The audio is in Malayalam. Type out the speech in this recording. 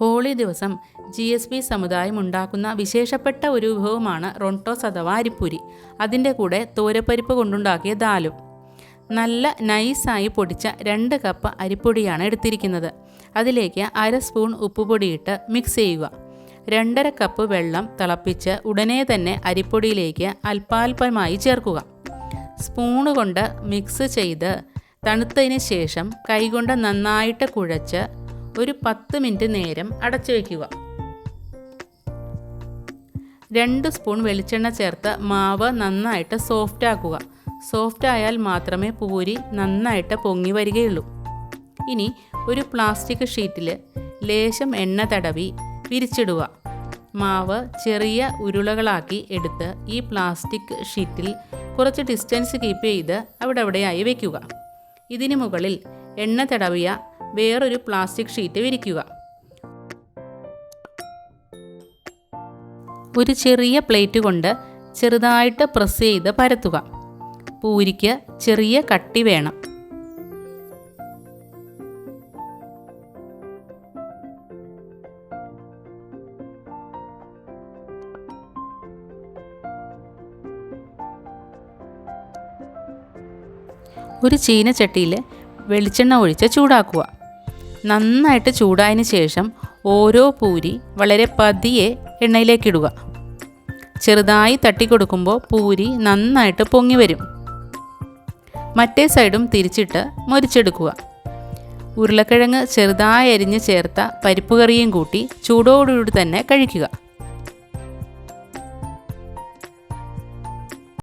ഹോളി ദിവസം ജി എസ് ബി സമുദായം ഉണ്ടാക്കുന്ന വിശേഷപ്പെട്ട ഒരു വിഭവമാണ് റൊണ്ടോസ് അഥവാ അരിപ്പൂരി. അതിന്റെ കൂടെ തോരപ്പരിപ്പ് കൊണ്ടുണ്ടാക്കിയ ദാലും. നല്ല നൈസായി പൊടിച്ച രണ്ട് കപ്പ് അരിപ്പൊടിയാണ് എടുത്തിരിക്കുന്നത്. അതിലേക്ക് അര സ്പൂൺ ഉപ്പുപൊടിയിട്ട് മിക്സ് ചെയ്യുക. രണ്ടര കപ്പ് വെള്ളം തിളപ്പിച്ച് ഉടനെ തന്നെ അരിപ്പൊടിയിലേക്ക് അല്പാൽപമായി ചേർക്കുക. സ്പൂണ് കൊണ്ട് മിക്സ് ചെയ്ത് തണുത്തതിന് ശേഷം കൈകൊണ്ട് നന്നായിട്ട് കുഴച്ച് ഒരു പത്ത് മിനിറ്റ് നേരം അടച്ചു വയ്ക്കുക. രണ്ട് സ്പൂൺ വെളിച്ചെണ്ണ ചേർത്ത് മാവ് നന്നായിട്ട് സോഫ്റ്റ് ആക്കുക. സോഫ്റ്റ് ആയാൽ മാത്രമേ പൂരി നന്നായിട്ട് പൊങ്ങി വരികയുള്ളൂ. ഇനി ഒരു പ്ലാസ്റ്റിക് ഷീറ്റിൽ ലേശം എണ്ണ തടവി വിരിച്ചിടുക. മാവ് ചെറിയ ഉരുളകളാക്കി എടുത്ത് ഈ പ്ലാസ്റ്റിക് ഷീറ്റിൽ കുറച്ച് ഡിസ്റ്റൻസ് കീപ്പ് ചെയ്ത് അവിടെ അവിടെയായി വയ്ക്കുക. ഇതിന് മുകളിൽ എണ്ണ തടവിയ വേറൊരു പ്ലാസ്റ്റിക് ഷീറ്റ് വിരിക്കുക. ഒരു ചെറിയ പ്ലേറ്റ് കൊണ്ട് ചെറുതായിട്ട് പ്രസ് ചെയ്ത് പരത്തുക. പൂരിക്ക് ചെറിയ കട്ടി വേണം. ഒരു ചീനച്ചട്ടിയിൽ വെളിച്ചെണ്ണ ഒഴിച്ച് ചൂടാക്കുക. നന്നായിട്ട് ചൂടായതിന് ശേഷം ഓരോ പൂരി വളരെ പതിയെ എണ്ണയിലേക്കിടുക. ചെറുതായി തട്ടിക്കൊടുക്കുമ്പോൾ പൂരി നന്നായിട്ട് പൊങ്ങി വരും. മറ്റേ സൈഡും തിരിച്ചിട്ട് മൊരിച്ചെടുക്കുക. ഉരുളക്കിഴങ്ങ് ചെറുതായി അരിഞ്ഞ് ചേർത്ത പരിപ്പ് കറിയും കൂട്ടി ചൂടോടുകൂടി തന്നെ കഴിക്കുക.